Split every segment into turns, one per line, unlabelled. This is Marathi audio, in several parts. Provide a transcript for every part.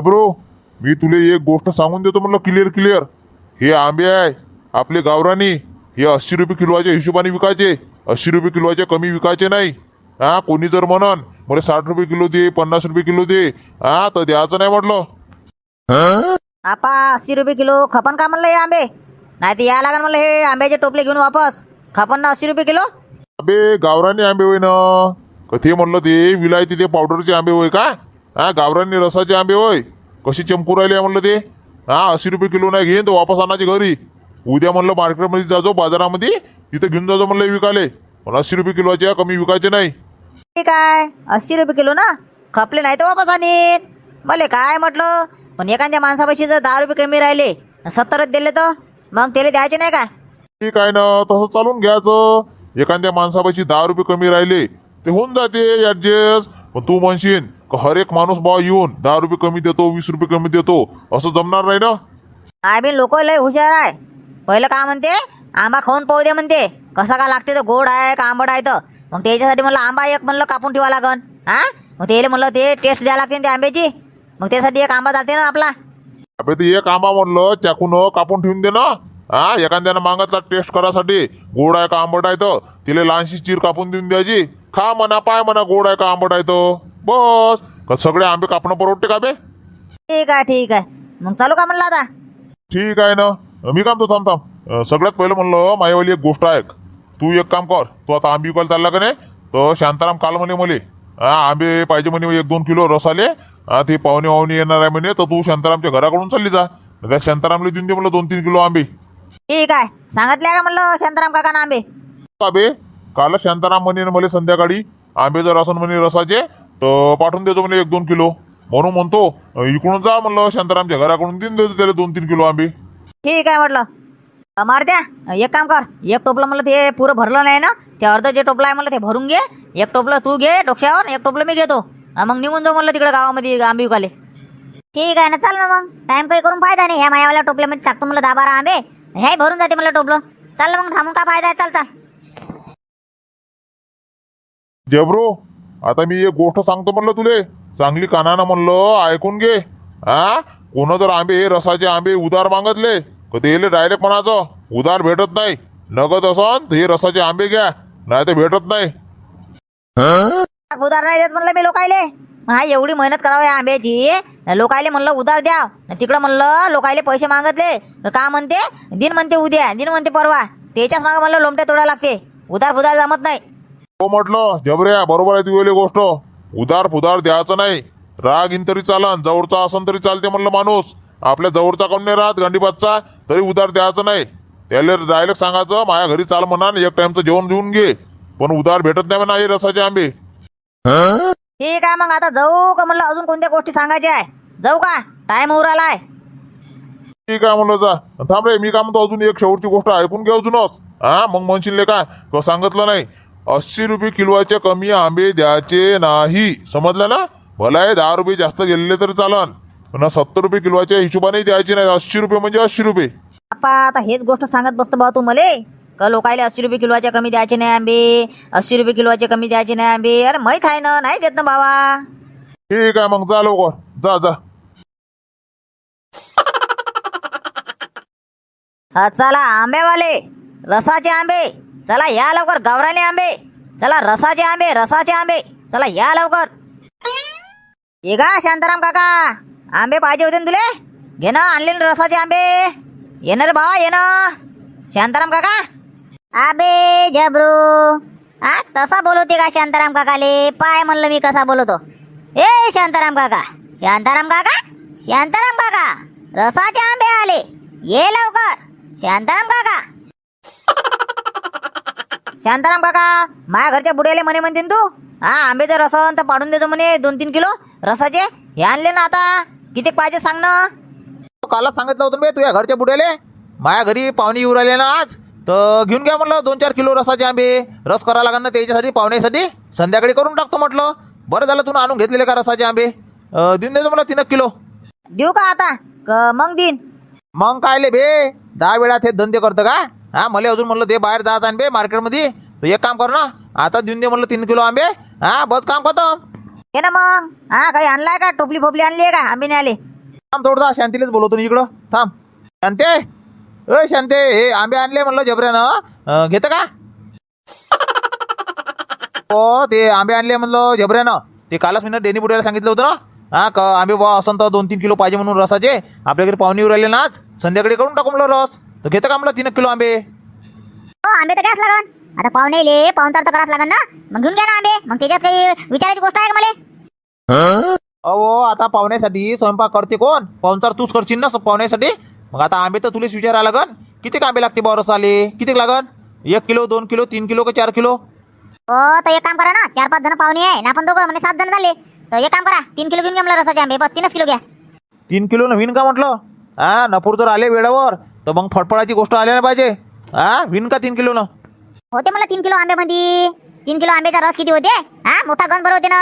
ब्रो मी तुले एक गोष्ट सांगून देतो म्हणलं क्लिअर क्लिअर हे आंबे आहे आपले गावरानी हे अस्सी रुपये किलोच्या हिशोबाने विकायचे अस्सी रुपये किलोचे कमी विकायचे नाही. हा कोणी जर म्हणन मला साठ रुपये किलो दे पन्नास रुपये किलो दे हा तर द्यायचं नाही म्हटलं.
आपा अस्सी रुपये किलो खपन का म्हणलं हे आंबे? नाही तर या लागन म्हणलं हे आंब्याचे टोपले घेऊन वापस. खपन ना अस्सी रुपये किलो?
अबे गावरानी आंबे होय ना का ते म्हणलं ते विलायती ते पावडरचे आंबे होय का? हा गावरानी रसाचे आंबे होय. कशी चमकू राहिले म्हणलं ते? हा अस्सी रुपये किलो नाही घेईन तर वापस आणायचे घरी. उद्या म्हणलं मार्केटमध्ये जाजो बाजारामध्ये. तिथे घेऊन जाजो म्हणलं विकाले. पण अस्सी रुपये किलोचे कमी विकायचे नाही.
ठीक आहे. अस्सी रुपये किलो ना? खपले नाही तर वापस आणीन भले काय म्हटलं? पण एखाद्या माणसापाशी जर दहा रुपये कमी राहिले सत्तरच दिले तर? मग त्याला द्यायचे नाही का?
ठीक आहे ना तसं चालून घ्यायचं. एखाद्या माणसापाशी दहा रुपये कमी राहिले ते होऊन जाते ऍडजस्ट पण तू म्हणशील हर एक माणूस बा येऊन दहा रुपये कमी देतो वीस रुपये कमी देतो असं जमणार नाही ना?
काय बी लोक लय हुशार आहे. पहिलं का म्हणते? आंबा खाऊन पाहू दे म्हणते. कसा का लागते तर गोड आहे का आंबट आहे तर. मग त्याच्यासाठी म्हणलं आंबा एक म्हणलं कापून ठेवा लागन. हा? मग त्याला म्हणलं ते टेस्ट द्यावं लागते ना त्या आंब्याची. मग त्यासाठी एक आंबा जाते ना आपला.
अबे ते एक आंबा म्हणलं चाकून कापून ठेवून दे ना. हा? एखाद्यानं मागितला टेस्ट करासाठी. गोड आहे का आंबट आहे तर. तिला लहानशी चीर कापून देऊन द्यायची. खा म्हणा पाय म्हणा गोड आहे का आंबट आहे तर. बस. का सगळे आंबे कापणं परवडते का बे?
ठीक आहे ठीक आहे. मग चालू का म्हणलं आता?
ठीक आहे ना. मी काम तो थांब थांब. अं, सगळ्यात पहिलं म्हणलं माझ्यावाली एक गोष्ट ऐक. तू एक काम कर. तू आता आंबे विकायला चालला का नाही? तर शांताराम काल म्हणे मले हा आंबे पाहिजे म्हणे एक दोन किलो रस आले. हा ते पाहुणे वाहुणे येणार आहे म्हणे तर तू शांतारामच्या घराकडून चालली जा. त्या शांतारामला देऊन दे म्हणलं दोन तीन किलो आंबे.
ठीक आहे. सांगितल्या का म्हणलं शांताराम काका आंबे?
आंबे काल शांताराम म्हणे मला संध्याकाळी आंबे जर असन म्हणे रसाचे. तर पाठवून देतो म्हणे एक दोन किलो. म्हणून म्हणतो इकडून जा म्हणलं शांतारामच्या घराकडून देऊन देतो त्याला दोन तीन किलो आंबे.
ठीक आहे म्हटलं. अ, मारत्या एक काम कर एक टोपलं म्हणलं ते पुरं भरलं नाही ना ते अर्ध जे टोपलं आहे म्हणलं ते भरून घे. एक टोपलं तू घे डोक्यावर एक टोपलं मी घेतो. अ, मग निघून जाऊ म्हणलं तिकडे गावामध्ये आंबे विकाले ठीक आहे ना चाल ना मग. टाइम काही करून फायदा नाही. ह्या मायावाल्या टोपल्यामध्ये टाकतो म्हणलं दहा बारा आंबे. ह्याही भरून जाते म्हणलं टोपलं. चाल मग थांबून का फायदा आहे? चाल चाल.
जबरो आता मी एक गोष्ट सांगतो म्हणलं तुले. चांगली कानानं म्हणलं ऐकून घे. हा कोण जर आंबे हे रसाचे आंबे उधार मागतले तर ते डायरेक्ट म्हणायचं उधार भेटत नाही. नगद असन तर हे रसाचे आंबे घ्या नाही तर भेटत नाही.
उधार नाही देत म्हणलं मी लोकायले. हा एवढी मेहनत करावं या आंब्याची. लोकायले म्हणलं उधार द्या. तिकडं म्हणलं लोकायले पैसे मागतले. का म्हणते? दिन म्हणते उद्या दिन म्हणते परवा. त्याच्याच मागं म्हणलं लोमटे तोडा लागते. उधार फुधार जमत नाही.
हो म्हटलं. जबऱ्या बरोबर आहे तुझी गोष्ट. उधार फुदार द्यायचं नाही. राग इन तरी चालन. जवळचा असन तरी चालते म्हणलं माणूस. आपल्या जवळचा कोण नाही राहत गांडीबादचा. तरी उधार द्यायचं नाही. त्याला डायरेक्ट सांगायचं माझ्या घरी चाल म्हणा एक टाइमचं जेवण घेऊन घे. पण उधार भेटत नाही म्हणा हे रसाचे आंबे.
ठीक आहे मग आता जाऊ का म्हणलं? अजून कोणत्या गोष्टी सांगायच्या आहे? जाऊ का? टाइम उरालाय
ठीक आहे म्हणलं जा? थांब रे मी काय म्हणतो अजून एक शेवटची गोष्ट ऐकून घे अजूनच. हा मग म्हणशील का सांगितलं नाही. अस्सी रुपये किलोचे कमी आंबे द्यायचे नाही. समजलं ना? भला आहे दहा रुपये जास्त गेलेले तरी चालन. पण सत्तर रुपये किलोच्या हिशोबाने द्यायचे नाही. अस्सी रुपये म्हणजे अस्सी रुपये.
आपा आता हेच गोष्ट सांगत बसतो भाऊ तू मले का लोकायले अस्सी रुपये किलोचे कमी द्यायचे नाही आंबे? अस्सी रुपये किलोचे कमी द्यायचे नाही आंबे? अरे माहीत आहे ना नाही देत ना बाबा.
ठीक आहे मग जा लवकर. जा जा.
हा, चला आंबेवाले रसाचे आंबे. चला या लवकर गावराने आंबे. चला रसाचे आंबे रसाचे आंबे. चला या लवकर. ये का शांताराम काका. आंबे पाहिजे होते ना तुले? घे ना आणले ना रसाचे आंबे. येणार रे भावा ये ना. शांताराम काका. आबे जबरू. हा तसा बोलवते का शांताराम काकाले? पाय म्हणलं मी कसा बोलवतो. ए शांताराम काका. शांताराम काका? शांताराम काका. रसाचे आंबे आले. ये लवकर. शांताराम काका. शांताराम काका माझ्या घरच्या बुड्याले म्हणे म्हणते तू. हा आंबेचं रसन तर पाडून देतो म्हणे दोन तीन किलो. रसाचे हे आणले ना आता. किती पाहिजे सांग ना.
कालच सांगितलं होतं बे तुझ्या घरच्या बुड्याले. माझ्या घरी पाहुणे येऊ राहिले ना आज. तर घेऊन घ्या म्हटलं दोन चार किलो रसाचे आंबे. रस करा लागणार ना त्याच्यासाठी पाहुण्यासाठी. संध्याकाळी करून टाकतो म्हटलं. बरं झालं तू आणून घेतलेले का रसाचे आंबे? देऊन देतो मला तीन किलो.
देऊ का आता? क मग दिन
मग काय ले बे दहा वेळा ते धंदे करतं का? हा मला अजून म्हणलं ते बाहेर जायचं आंबे मार्केटमध्ये. एक काम कर ना आता देऊन दे म्हणलं तीन किलो आंबे. हा बस काम खतम.
घे ना मग. हा काही आणलाय का? टोपली फोपली आणली आहे का? आंबे नाही आले.
थांब थोडं शांतीलाच बोलवतो ना इकडं. थांब. शांते. अ शांते हे आंबे आणले म्हणलं जबऱ्यानं. अं, घेतं का? हो ते आंबे आणले म्हणलं जबऱ्यानं. ते कालच मी डेनी बुड्याला सांगितलं होतं ना. हा का आंबे बा असं तर दोन तीन किलो पाहिजे म्हणून रसाचे. आपल्या घरी पाहुणे येऊ राहिले ना आज. संध्याकाळी करून टाकू म्हणलं रस. तर घेतं का म्हणलं तीन किलो आंबे?
हो आंबे तर घ्याच लागन. आता पाहुणेले पाहुणचार तर करावंच लागन ना. मग घेऊन घ्या ना आंबे. मग त्याच्यात काही विचारायची गोष्ट आहे का मला?
अहो आता पाहुण्यासाठी स्वयंपाक करते कोण? पाहुणचार तूच करशील ना पाहुण्यासाठी? मग आता आंबे तर तुलेच विचारायला लागन. किती आंबे लागते बा रसाले किती लागन? एक किलो दोन किलो तीन किलो का चार किलो?
हो तर एक काम करा ना. चार पाच जण पाहुणे आहे. ना आपण दोघं म्हणजे सात जण झाले. तर एक काम करा. तीन किलो घेऊन घ्या मला रसाचे आंबे. बस तीनच किलो घ्या.
तीन किलो नवीन का म्हटलं? हा नपूर जर आले वेळेवर. तर मग फटफडाची गोष्ट आली ना पाहिजे. हा? विन का तीन किलो न
होते मला तीन किलो आंबे मध्ये तीन किलो आंब्याचा रस किती होते? हा? मोठा गण बरं होते ना.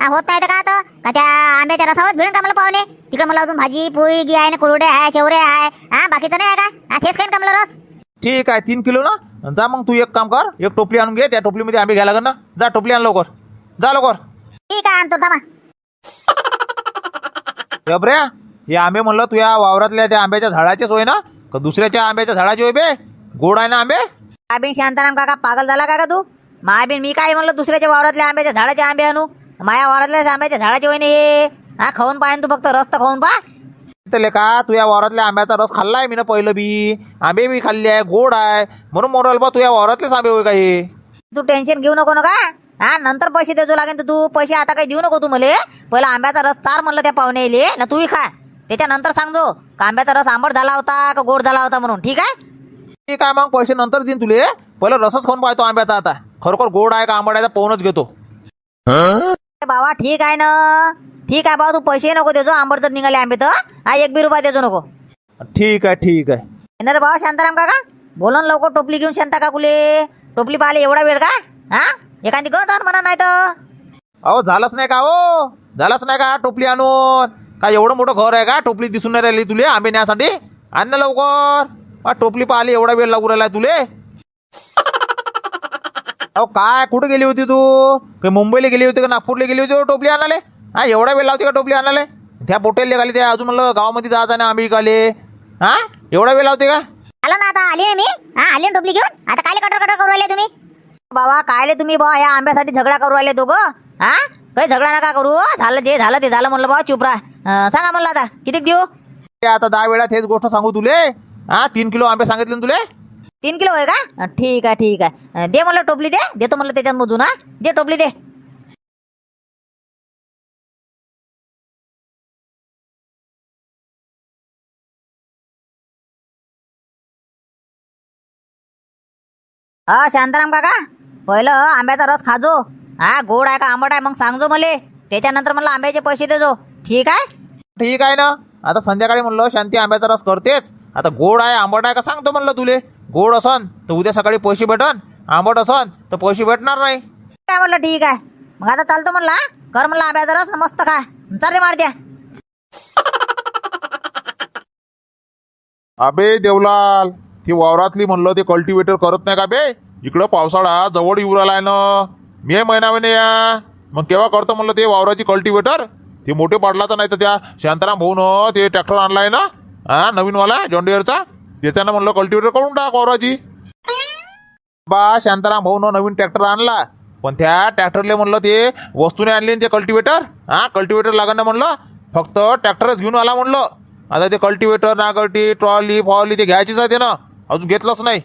हा, होत नाही तर का आता का त्या आंब्याच्या रसावर भिडून का मला पाहुणे? तिकडे मला अजून भाजी पोळी गी आहे ना कुरडे आहे शेवरे आहे. हा बाकीचं नाही आहे का? हा तेच खाईन का मला रस?
ठीक आहे तीन किलो ना? जा मग तू एक काम कर एक टोपली आणून घे त्या टोपलीमध्ये आंबे घ्यायला लागेल ना. जा टोपली आण लवकर. जा लवकर.
ठीक आहे आणतो थांबा.
रे हे आंबे म्हणलं तुझ्या वावरातल्या त्या आंब्याच्या झाडाचेच होय ना? का दुसऱ्याच्या आंब्याच्या झाडाचे होय बे? गोड आहे ना आंबे?
मायाबीन शांताराम काका पागल झाला का का तू? मायाबीन मी काय म्हणलं दुसऱ्याच्या वावरातल्या आंब्याच्या झाडाचे आंबे आणू? माया वावरातल्या आंब्याच्या झाडाचे होईने हे? हा खाऊन पाय तू फक्त रस्त खाऊन पा.
तर का तुझ्या वावरातल्या आंब्याचा रस खाल्लाय मी ना पहिलं बी. आंबे बी खाल्ले आहे गोड आहे. म्हणून मोराल बा तुझ्या वावरातलेच आंबे होय का हे?
तू टेन्शन घेऊ नको ना हा नंतर पैसे देतो लागेल तर तू पैसे आता काही देऊ नको तू मले. पहिला आंब्याचा रस चार म्हणलं त्या पाहुणे येले ना तूही खा. त्याच्यानंतर सांगतो का आंब्याचा रस आंबट झाला होता का गोड झाला होता म्हणून ठीक आहे?
ठीक आहे मग पैसे नंतर देईन तुले. पहिलं रसच खाऊन पाहतो आंब्याचा आता. खरोखर गोड आहे का आंबट आहे पाहूनच घेतो.
बाबा ठीक आहे ना? ठीक आहे बाबा तू पैसे नको देजो आंबट जर निघाले आंबे तर. हा एक बी रुपया देजो नको.
ठीक आहे ठीक आहे.
येणार बाबा शांताराम काका? बोलून लवकर टोपली घेऊन शांता काकुले. टोपली पाहिले एवढा वेळ का हा? एखादी आण म्हणा नाही तर
अहो झालंच नाही का हो? झालंच नाही का टोपली आणून? काय एवढं मोठं घर आहे का? टोपली दिसून नाही राहिली तुले आंबे न्यासाठी? आण ना लवकर. टोपली पाहिली एवढा वेळ लागू राहिला तुले. अहो काय कुठं गेली होती तू? काही मुंबईला गेली होती का नागपूरला गेली होती हो टोपली आणाले हा एवढा वेळ लावते का टोपली आणाले त्या पोटेल निघाली त्या अजून म्हणलं गावामध्ये जायचं ना आंबे विकाले हा एवढा वेळ लावते का?
आलो ना आता आली ना मी. हा आली ना टोपली घेऊन. आता काय कटर कटर करू राहिले तुम्ही?
बाबा कायले तुम्ही बा या आंब्यासाठी झगडा करू राहिले दोघं? हा? काही झगडा नका करू झालं जे झालं ते झालं म्हणलं बाबा चुप राहा. अं, सांगा म्हणलं आता किती देऊ?
ते आता दहा वेळा हेच गोष्ट सांगू तुले. हा तीन किलो आंबे सांगितले ना तुले?
तीन किलो आहे का? ठीक आहे ठीक आहे. दे म्हणलं टोपली दे देतो म्हणलं त्याच्यात मोजून हा. दे टोपली दे. हा शांताराम काका पहिलं आंब्याचा रस खाजो. हा गोड आहे का आंबट आहे? मग सांगजो मले. त्याच्यानंतर म्हणलं आंब्याचे पैसे देजो ठीक आहे?
ठीक आहे ना. आता संध्याकाळी म्हणलं शांती आंब्याचा रस करतेच आता गोड आहे आंबट आहे का सांगतो म्हणलं तुले. गोड असन तर उद्या सकाळी पैसे भेटन. आंबट असन तर पैसे भेटणार नाही.
काय म्हणलं ठीक आहे. मग आता चालतो म्हणला कर म्हणलं आंब्याचा रस मस्त खा. चाल रे मार द्या
अबे देवलाल ती वावरातली म्हणलं ते कल्टिवेटर करत नाही का बे? इकडं पावसाळा जवळ येऊ राहिलाय ना. मे महिने या. मग केव्हा करतो म्हणलं ते वावराची कल्टिवेटर ते मोठे पडला तर नाही तर त्या शांताराम भाऊन हो, ते ट्रॅक्टर आणलाय ना? हा नवीनवाला जॉन्डियरचा त्याच्यानं म्हणलं कल्टिवेटर करून टाक वावराची. बा शांताराम भाऊन हो, नवीन ट्रॅक्टर आणला. पण त्या ट्रॅक्टरले म्हणलं ते वस्तूने आणली ते कल्टिवेटर हा कल्टिवेटर लागण ना म्हणलं फक्त ट्रॅक्टरच घेऊन आला म्हणलं. आता ते कल्टिवेटर नागरटी ट्रॉली फॉली ते घ्यायचीच आहे ते ना अजून घेतलंच नाही.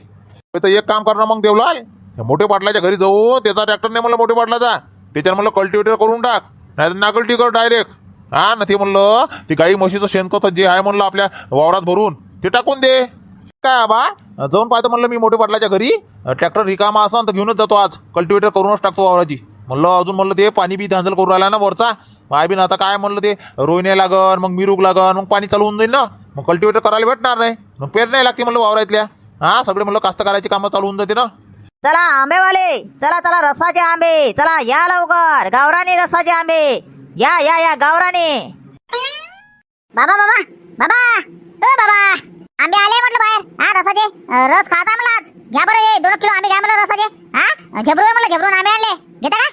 तर एक काम कर ना मग देवलाल. त्या मोठे पाटलाच्या घरी जाऊ त्याचा ट्रॅक्टर नाही मला मोठे पाटलाचा. त्याच्यानं म्हणलं कल्टिवेटर करून टाक. नाही तर कर डायरेक्ट हा ना ते म्हणलं ते गाई म्हशीचं शेणखत जे आहे म्हणलं आपल्या वावरात भरून ते टाकून दे. काय बा? जाऊन पाहतो म्हणलं मी मोठे पाटलाच्या घरी. ट्रॅक्टर रिकामा असन तर घेऊनच जातो आज. कल्टिवेटर करूनच टाकतो वावराची. म्हणलं अजून म्हणलं ते पाणी बी धांजल करून राहिला ना वरचा. आय बिन आता काय म्हणलं ते? रोहिणे लागन मग मिरूक लागन मग पाणी चालू होऊन जाईल ना. मग कल्टिवेटर करायला भेटणार नाही. मग पेर नाही लागते म्हणलं वावरातल्या. हा सगळे म्हणलं कास्तकाराची कामं चालू होऊन जाते ना.
चला आंबेवाले चला चला रसाचे आंबे चला या लवकर गावरानी रसाचे आंबे. या या या गावरानी.
बाबा बाबा बाबा ओ बाबा आंबे आले म्हटलं बाहेर. हा रसाचे अं, रस खाता मला आज. घ्या बरं हे दोन किलो आंबे घ्या मला रसाचे. हा झेबरू आहे मला झेबरून आंबे आणले. घेता का?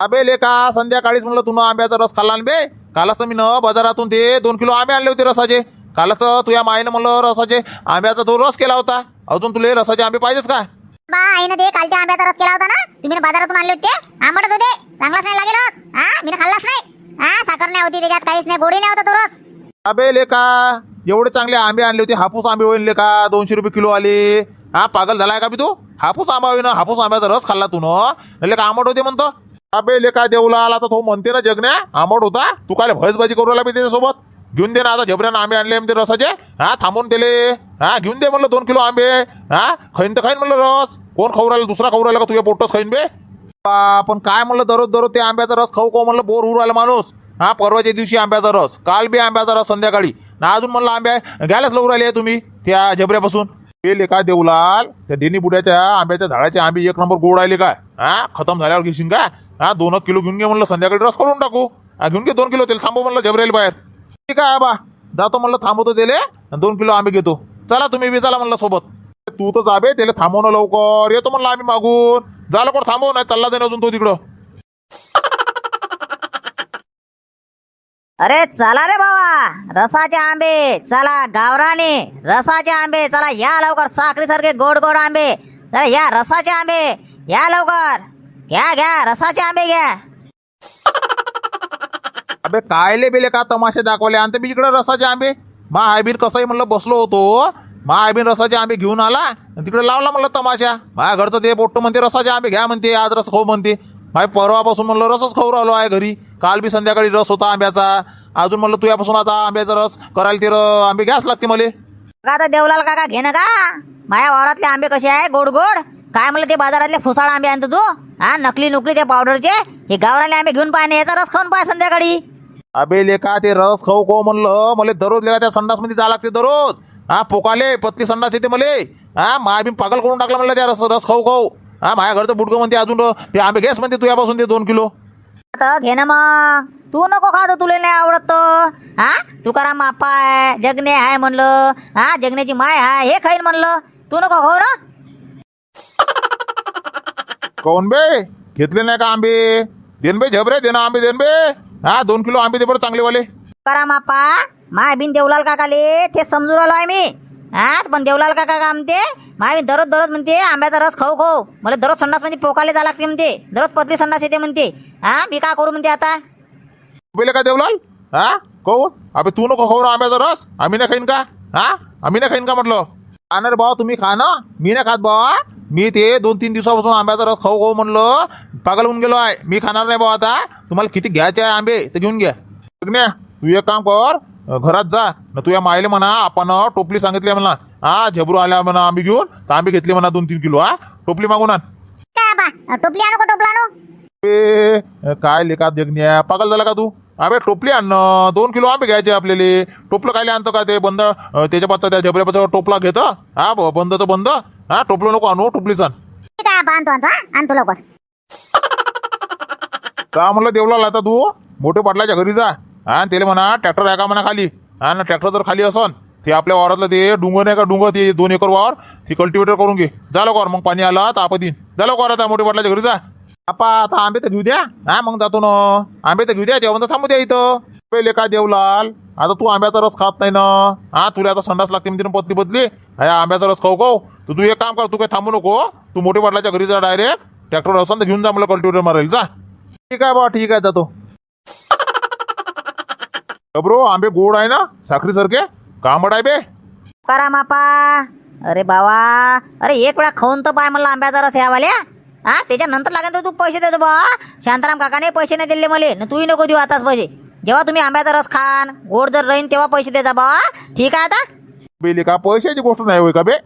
अबे लेका संध्याकाळीच म्हणलं तुला आंब्याचा रस खाल्ला ना बे. कालच तर मी न बाजारातून ते दोन किलो आंबे आणले होते रसाचे. कालच तर तुझ्या माईनं म्हणलं रसाचे. आंब्याचा तो रस केला होता अजून तुला रसाचे आंबे पाहिजेच का?
बा आईनं ते कालच्या आंब्याचा रस केला होता ना तुम्ही बाजारातून आणले होते. आंबटच होते. चांगलाच नाही लागेल रस. हा मी खाल्लाच नाही. हा साखर नाही होती त्याच्यात काहीच नाही गोडी नाही होता तो रस.
अबे लेका एवढे चांगले आंबे आणले होते हापूस आंबे होईल लेका दोनशे रुपये किलो आले. हा पागल झालाय का बी तू? हापूस आंबा होईन हापूस आंब्याचा रस खाल्ला तू न? लेका आंबट होते म्हणतो.
अबे लेका आला तर तो म्हणते ना जगण्या आंबट होता. तू काय भयसबाजी करू लागली त्याच्यासोबत. घेऊन दे ना आता झबऱ्यानं आंबे आणले म्हणते रसाचे. हा थांबून दिले हा घेऊन दे म्हणलं दोन किलो आंबे. हा खाईन तर खाईन म्हणलं रस. कोण खाऊ राहिला? दुसरा खाऊ राहिला का तुझ्या पोटच खाईन बे?
बा, पण काय म्हणलं? दररोज दररोज ते आंब्याचा रस खाऊ खाऊ म्हणलं? बोर होऊ राहिला माणूस. हा परवाच्या दिवशी आंब्याचा रस. काल बी आंब्याचा रस संध्याकाळी. ना अजून म्हणलं आंब्या घ्यायलाच लवू राहिले तुम्ही त्या झबऱ्यापासून.
हे काय देवलाल? त्या डेनी बुड्याच्या आंब्याच्या झाडाचे आंबे एक नंबर गोड राहिले काय हा खतम झाल्यावर घेशील का? हा दोन एक किलो घेऊन घे म्हणलं संध्याकाळी रस करून टाकू. घेऊन घे दोन किलो तेल. थांबू म्हणलं जबरेल बाहेर.
ठीक आहे बा जातो म्हणलं थांबवतो त्याले दोन किलो आंबे घेतो. चला तुम्ही बी चला म्हणलं सोबत.
तू तर जाबे त्याला थांबव ना लवकर. येतो म्हणलं आम्ही मागून. जा लवकर थांबव नाही? चालला दे अजून तो तिकडं.
अरे चला रे बाबा. रसाचे आंबे चला गावराने. रसाचे आंबे चला या लवकर. साखरी सारखे गोड गोड आंबे. चला या रसाचे आंबे. या लवकर. घ्या घ्या. रसाचे आंबे घ्या.
अबे कायले बेले का तमाशे दाखवले? आणि मी इकडे रसाचे आंबे. मा आयबीन कसंही म्हणलं बसलो होतो. मा आयबीन रसाचे आंबे घेऊन आला तिकडे लावला म्हणलं तमाशा. माझ्या घरचं ते पोट्ट म्हणते रसाचे आंबे घ्या म्हणते आज रस खाऊ म्हणते. माय परवापासून म्हणलं रसच खाऊ राहिलो आहे घरी. काल बी संध्याकाळी रस होता आंब्याचा. अजून म्हणलं तुझ्यापासून आता आंब्याचा रस करायला ते आंबे घ्यास लागते मला.
का आता देवलाल काका घे ना का? माझ्या वावरातले आंबे कसे आहे? गोड गोड. काय म्हणलं ते बाजारातले फुसाळ आंबे आणतो तू? हा नकली नुकली ते पावडरचे. हे गावराले आंबे घेऊन पाय याचा रस खाऊन पाय संध्याकाळी.
अबे लेका ते रस खाऊ खाऊ म्हणलं मला दररोज लेका त्या संडासमध्ये जावं लागते दररोज. हा पोकाले पत्ती संडास येते मले. हा माय बी पागल करून टाकलं म्हणलं त्या रस रस खाऊ खाऊ. हा माझ्या घरचं बुडकं म्हणते अजून. ते आंबे घेस म्हणते तुझ्यापासून ते दोन किलो.
आता घे ना मग. तू नको खातो तुला नाही आवडत. तो हा तुकाराम माप्पा आहे जगणे आहे म्हणलं. हा जगण्याची माय आहे हे खाईन म्हणलं. तू नको खाऊ ना
कोण बे? घेतले नाही का आंबे? देन बे झबरे दे ना आंबे देन बे. हा दोन किलो आंबे दे बरं चांगले वाले
तुकाराम माप्पा माय बिन देवलाल काकाले ते समजून राहिलो आहे मी. हा पण देवलाल काका का म्हणते माय बिन दररोज दररोज म्हणते आंब्याचा रस खाऊ खाऊ. मला दररोज संडास म्हणजे पोकाले जा लागते म्हणते. दररोज पतली संडास येते म्हणते. हा मी का करू म्हणते आता?
बोले का देवलाल? हा कहू अबे तू नको खाऊ ना आंब्याचा रस. आम्ही नाही खाईन का? हा आम्ही नाही खाईन का म्हटलं?
खाणार भावा तुम्ही खा ना. मी नाही खात भावा. मी ते दोन तीन दिवसापासून आंब्याचा रस खाऊ खाऊ म्हणलं पागल होऊन गेलो आहे. मी खाणार नाही भाऊ आता. तुम्हाला किती घ्यायचे आहे आंबे ते घेऊन घ्या
तू एक काम कर घरात जा. न तुझ्या मायले म्हणा आपण टोपली सांगितली म्हणा. हा झबरू आल्या म्हणा आंबे घेऊन. तर आंबे घेतले म्हणा दोन तीन किलो हा. टोपली मागून आण.
काय बा टोपली आणू का टोपला आणू?
ए, काय लेका जगण्या पागल झाला का तू? अबे टोपली आण न. दोन किलो आंबे घ्यायचे आपल्याला. टोपलं कायले आणतं का ते? बंद अं, त्याच्या पाचचा त्या झबऱ्यापाचा टोपला घेतं हा. ब- बंद तर बंद. हा टोपलं नको आणू टोपलीच आण.
ठीक आहे बा आणतो आणतो हा. आणतो लवकर.
का म्हणलं देवला आता तू. मोठे पाटलाच्या घरी जा. हा आणि त्याला म्हणा ट्रॅक्टर आहे का म्हणा खाली? हा ना ट्रॅक्टर जर खाली असन ते आपल्या वावरातलं ते डुंगर नाही का? डुंगर ते दोन एकर वावर ती कल्टिवेटर करून घे. झालं कर मग पाणी आलं तर आपण देईन जा आता मोठे पाटलाच्या घरी जा.
आपा आता आंबे तर घेऊ द्या. हा मग जातो ना. आंबे तर घेऊ द्या जेवण तर थांबू द्या इथं.
पहिले काय देवलाल? आता तू आंब्याचा रस खात नाही ना. हा तुला आता संडास लागते म्हणजे पतली पतली. हा आंब्याचा रस खाऊ खाऊ. तर तू एक काम कर तू काही थांबू नको तू मोठे पाटलाच्या घरी जा डायरेक्ट ट्रॅक्टर असन तर घेऊन जा मला कल्टिवेटर मारेल जा.
ठीक आहे बा ठीक आहे जातो.
ब्रो आंबे गोड आहे ना? साखरीसारखे कांबड आहे बे.
करा मापा. अरे बाबा अरे एक वेळा खाऊन तर पाय म्हणलं आंब्याचा रस यावाल्या. हा त्याच्यानंतर लागेल तर तू पैसे देतो बा. शांताराम काकाने पैसे नाही दिले मला. न तूही नको देऊ आताच पैसे. जेव्हा तुम्ही आंब्याचा रस खान गोड जर राहीन तेव्हा पैसे देता बा. ठीक आहे आता?
बेली का पैशाची गोष्ट नाही होय का बे?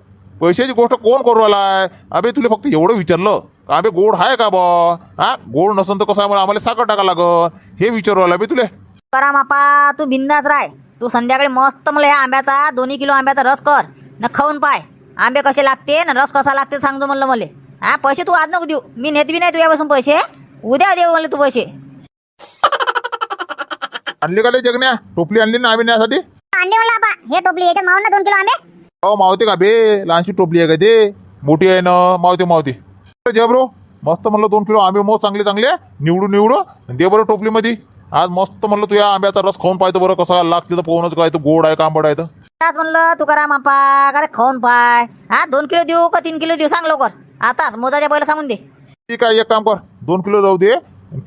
पैशाची गोष्ट कोण करू आलाय अबे तुला फक्त एवढं विचारलं. का अबे गोड आहे का बा? हा गोड नसन तर कसं आहे आम्हाला साखर टाका लागल हे विचारू आला बे तुले.
करा मापा तू बिंदाच राय तू संध्याकाळी मस्त मला ह्या आंब्याचा दोन्ही किलो आंब्याचा रस कर. न खाऊन पाय. आंबे कसे लागते न रस कसा लागते सांगतो म्हणलं मला. हा पैसे तू आज नको देऊ. मी नेत बी नाही तुझ्यापासून पैसे. उद्या देऊ म्हणले तू पैसे.
आणली का लय जगण्या? टोपली आणली ना आम्ही न्यासाठी?
आणले मला बा हे टोपली याच्यात मावून ना दोन किलो आंबे?
हो मावते का बे? लहानशी टोपली आहे का ते? मोठी आहे ना? मावते मावते. जबरो
मस्त म्हणलं दोन किलो आंबे मोज चांगले चांगले. निवडू निवडू. दे बरं टोपलीमध्ये. आज मस्त म्हणलं तुझ्या आंब्याचा रस खाऊन पाहतो बरं कसा लागते तर पाहूनच काय तो गोड आहे का आंबट आहे तर.
त्यात म्हणलं तुकाराम आपा अरे खाऊन पाय? हा दोन किलो देऊ का तीन किलो देऊ? सांग लवकर. आताच मोजाच्या पहिलं सांगून दे.
ठीक आहे एक काम कर. दोन किलो जाऊ दे.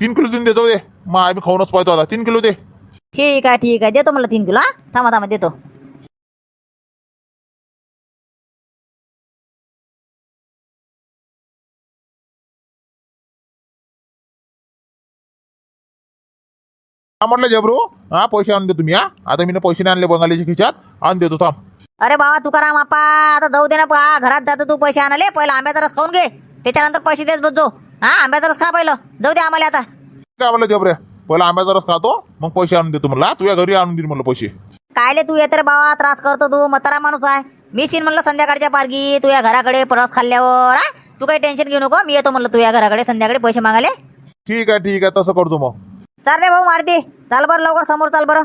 तीन किलो देऊन दे जाऊ दे. मग आम्ही खाऊनच पाहतो आता. तीन किलो दे.
ठीक आहे ठीक आहे. देतो म्हणलं तीन किलो हा. थांबा थांबा देतो.
हा म्हटलं जबरू हा पैसे आणून दे तुम्ही हा. आता मी पैसे नाही आणले बंगालीच्या खिशात. आणून देतो थांब.
अरे बाबा तुकाराम आपा आता जाऊ दे ना पा घरात जातो तू पैसे आणाले पहिला आंब्याचा रस खाऊन घे. त्याच्यानंतर पैसे देत बसजो. हा आंब्याचा रस खा पहिलं. जाऊ दे आम्हाला आता.
काय म्हणलं जबरे? पहिला आंब्याचा रस खातो मग पैसे आणून देतो म्हणला. तुझ्या घरी आणून देईल म्हणलं पैसे.
कायले तू येते रे बाबा त्रास करतो तू म्हातारा माणूस आहे. मी सीन म्हणलं संध्याकाळच्या पारगी तुझ्या घराकडे रस खाल्ल्यावर हा? तू काही टेन्शन घेऊ नको मी येतो म्हणलं तुझ्या घराकडे संध्याकाळी पैसे मागाले
ठीक आहे ठीक आहे तसं करतो मग.
चाल रे भाऊ मारती. चाल बरं लवकर समोर चाल बरं.